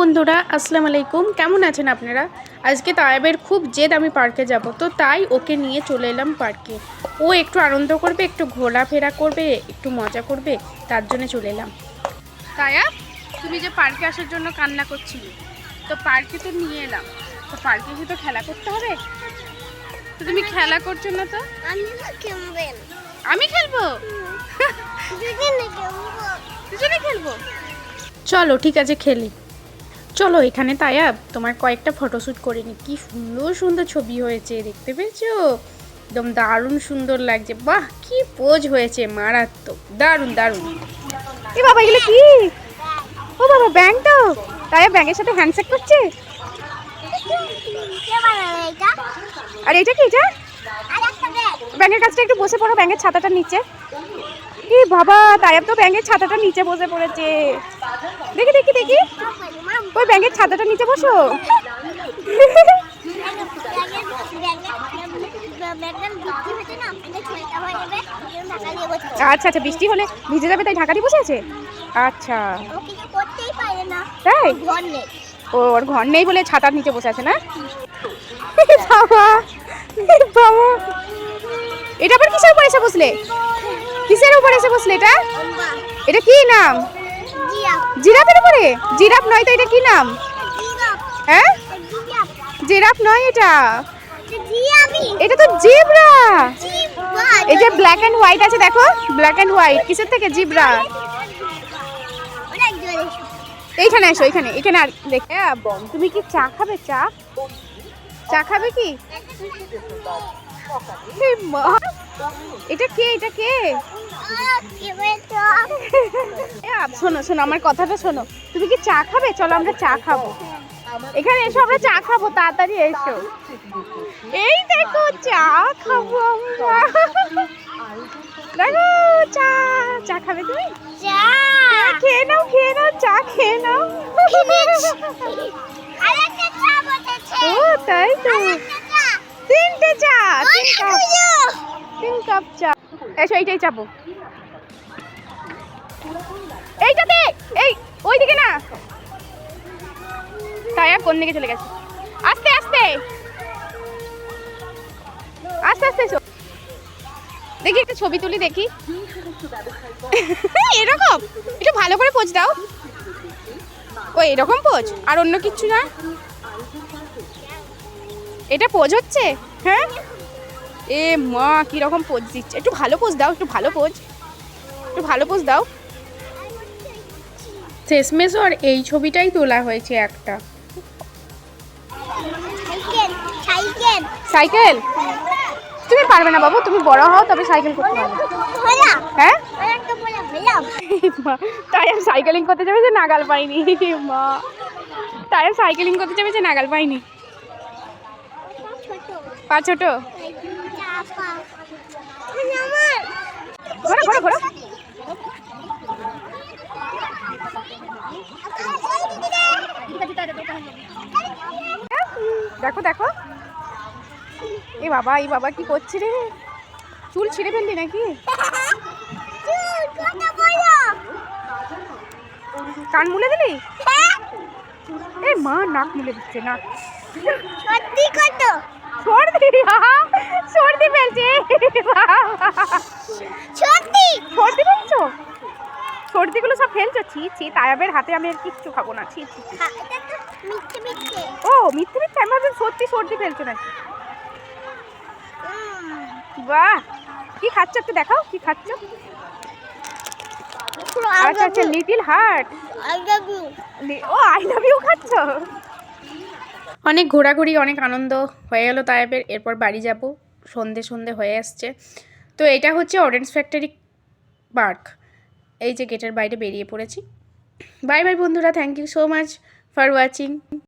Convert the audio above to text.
বন্ধুরা আসসালামু আলাইকুম। কেমন আছেন আপনারা? আজকে তায়াবের খুব জেদ আমি পার্কে যাব তো তাই ওকে নিয়ে চলে এলাম পার্কে। ও একটু আনন্দ করবে একটু ঘোরাফেরা করবে একটু মজা করবে তার জন্য চলে এলাম। তায়া তুমি যে পার্কে আসার জন্য কান্না করছিলে তো পার্কে তো নিয়ে এলাম। তো পার্কে তো খেলা করতে হবে? তো তুমি খেলা করছ না তো? আমি খেলব। দুজনে খেলব? চলো ঠিক আছে খেলি। চলো, এখানে তায়া, তোমার কয়েকটা ফটোশ্যুট করে নি। কি সুন্দর সুন্দর ছবি হয়েছে, দেখতে পেয়েছ? একদম দারুণ সুন্দর লাগছে। বাহ, কি পোজ হয়েছে, মারাত্মক। দারুণ দারুণ। এ বাবা, এগুলো কি? ও বাবা ব্যাংক তো তায়া, ব্যাংকের সাথে হ্যান্ডশেক করছে? কে আর, এটা কি, এটা? ব্যাংকের কাছটা একটু বসে পড়ো, ব্যাংকের ছাতাটা নিচে। এ বাবা তায়াব তো ব্যাংকের ছাতাটার নিচে বসে পড়েছে। দেখি দেখি দেখি। ওই ব্যাংকের ছাতাটার নিচে বসো। আচ্ছা আচ্ছা বৃষ্টি হলে ভিজে যাবে, তাই ঢাকা দিয়ে বসে আছে? আচ্ছা। তাই? ওর ঘর নেই বলে ছাতার নিচে বসে আছে না? বাবা বাবা। এটা আবার কিসের উপর এসে বসলে? কিসের উপর এসে বসলে এটা? এটা কি নাম? জিরাফের উপরে? জিরাফ নয় তো এটা কি নাম? হ্যাঁ? জিরাফ নয় এটা? এটা তো জিব্রা। এই যে ব্ল্যাক অ্যান্ড হোয়াইট আছে দেখো। ব্ল্যাক অ্যান্ড হোয়াইট কিসের থেকে? জিব্রা। এইখানে এসো এইখানে। এখানে আর দেখে বম তুমি কি চা খাবে চা? চা খাবে কি? মা, এটা কে? এটা কে? আপ, শোনো শোনো আমার কথাটা শোনো। তুমি কি চা খাবে? চলো আমরা চা খাব। এখানে এসো আমরা চা খাব তাড়াতাড়ি এসো। এই দেখো চা খাব আমরা। দেখো চা চা খাবে তুমি? চা। খেয়ে নাও খেয়ে নাও চা খেয়ে নাও। ও তাই তো। আরেকটা চা। তিনটে তিন কাপ। চা। এসো, এইটাই চাপো। এইটাতে! এই, ওইদিকে না। তাই আর কোন দিকে চলে গেছে? আস্তে আস্তে! আস্তে আস্তে এসো। দেখি একটা ছবি তুলি, দেখি। এরকম? একটু ভালো করে পোজ দাও। ও এরকম পোজ? আর অন্য কিছু না? এটা পোজ হচ্ছে? হ্যাঁ? এ মা কীরকম পোজ দিচ্ছে? একটু ভালো পোজ দাও একটু ভালো পোজ। একটু ভালো পোজ দাও। শেষমেশ আর এই ছবিটাই তোলা হয়েছে একটা। Cycle cycle. সাইকেল? তুমি পারবে না বাবু তুমি বড় হও তবে সাইকেল করতে পারবে। হ্যাঁ? তাই আমি সাইকেলিং করতে যাবে যে নাগাল পাইনি। মা তাই আমি সাইকেলিং করতে যাবে যে নাগাল পাইনি। ছোট। পা ছোট? ঘোরো ঘোরো ঘোরো। দেখো দেখো। এ বাবা এই বাবা কি করছে রে? চুল ছিঁড়ে ফেললি নাকি? কান মুলে দিলি? এ মা নাক মুলে দিচ্ছে নাক। সত্যি কত? সর্দি সর্দি ফেলছে। সত্যি সর্দি ফেলছো? সর্দিগুলো সব ফেলছো? ছি ছি তায়াবের হাতে আমি আর কিচ্ছু খাব না। ছি ছি। হ্যাঁ, ও মিথ্যে মিথ্যে? আমি ভাবলাম সত্যি সর্দি ফেলছো নাকি? বাহ! কি খাচ্ছ একটু দেখাও কি খাচ্ছ? আচ্ছা আচ্ছা little heart. I love you. ও আই লাভ ইউ খাচ্ছ? অনেক ঘোরাঘুরি, অনেক আনন্দ হয়ে গেল তায়াবের এরপর বাড়ি যাব। সন্ধে সন্ধে হয়ে আসছে। তো এটা হচ্ছে অরেঞ্জ ফ্যাক্টরি পার্ক এই যে গেটের বাইরে বেরিয়ে পড়েছি। বাই বাই বন্ধুরা thank you so much for watching